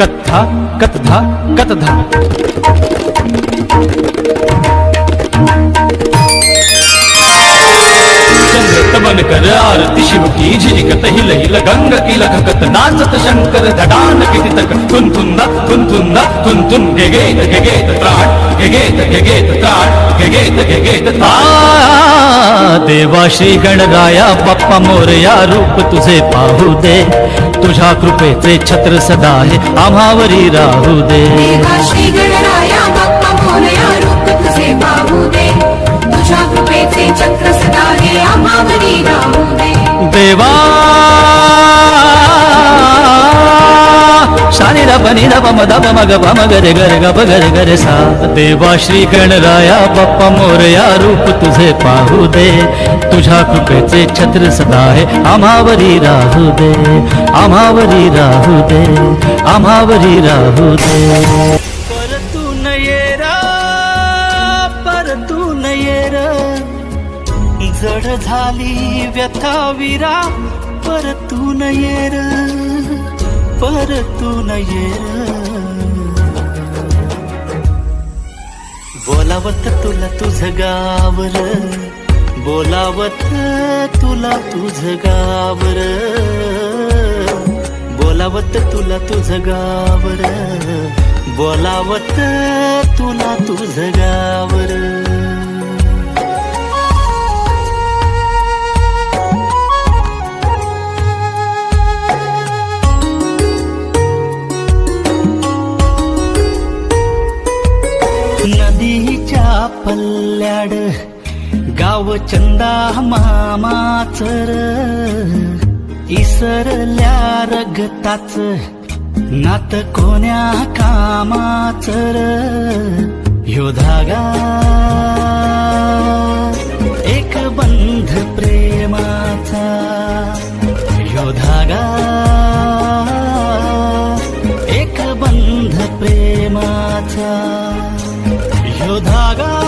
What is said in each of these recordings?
कथा कथा कतधा तमन कर आरती शिव की झिलिकत हिल हिल गंग की लखकत. नाचत शंकर धडान किती तक तुन तुन तुन तुन तुन तुन गेगेत त्राट गेगेत गेगेत त्राट. देवा श्री गणराया बाप्पा मोरया रूप तुझे पाहू दे. तुझ्या कृपेचे छत्र सदा हे आम्हावरी राहू दे. देवा श्री गणराया बाप्पा मोरया रूप तुझे पाहू दे. तुझ्या कृपेचे चक्र सदा हे आम्हावरी राहू दे. देवा बनी रब नि मग पम गर गरे गप गरे गर सा देवा श्री गणराया बाप्पा मोरया रूप तुझे पाहू दे तुझ्या कृपेचे छत्र सदा आहे आम्हावरी राहू दे आम्हावरी राहू दे आम्हावरी राहू दे परतून ये रा परतून जड झाली व्यथा विरा तू ये परतून ये र बोलावत तुला तुझ गावर बोलावत तुला तुझ गावर बोलावत तुला तुझ गावर बोलावत तुला तुझ गावर. पल्ल्याड गाव चंदा मामाचर इसरल्या रगताच नात कोण्या कामाचर ह्यो धागा. एक बंध प्रेमाचा ह्यो धागा. एक बंध प्रेमाचा. ह्यो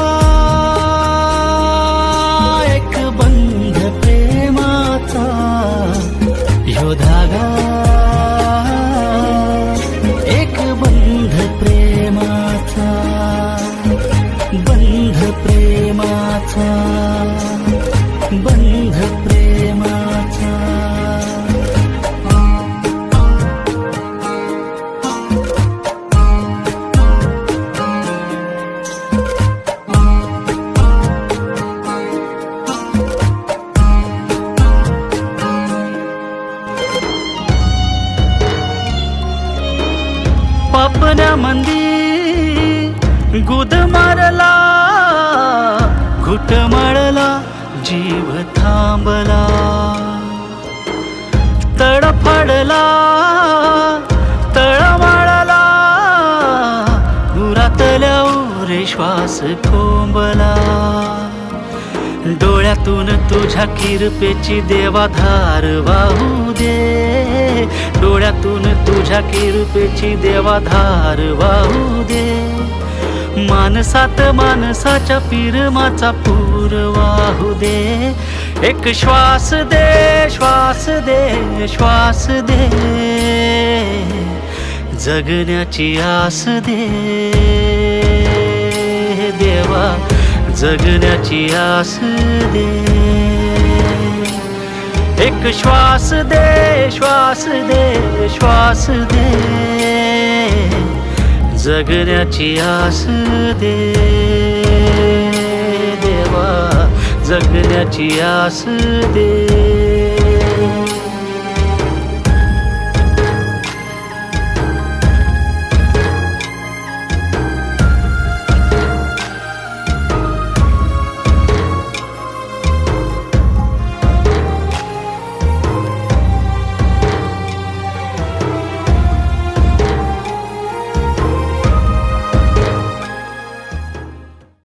मंदी गुद मारला घुट मळला जीव थांबला. तडफडला तळमाळला उरातल्या रे श्वास कोंबला डोळ्यातून तुझ्या किरपेची देवाधार वाहू दे. डोळ्यातून तुझ्या किरपेची देवाधार वाहू दे. मानसात मानसाच्या पिरमाचा पूर वाहू दे. एक श्वास दे श्वास दे श्वास दे. जगण्याची आस दे. देवा जगण्याची आस दे. एक श्वास दे श्वास दे श्वास दे. जगण्याची आस दे देवा. जगण्याची आस दे.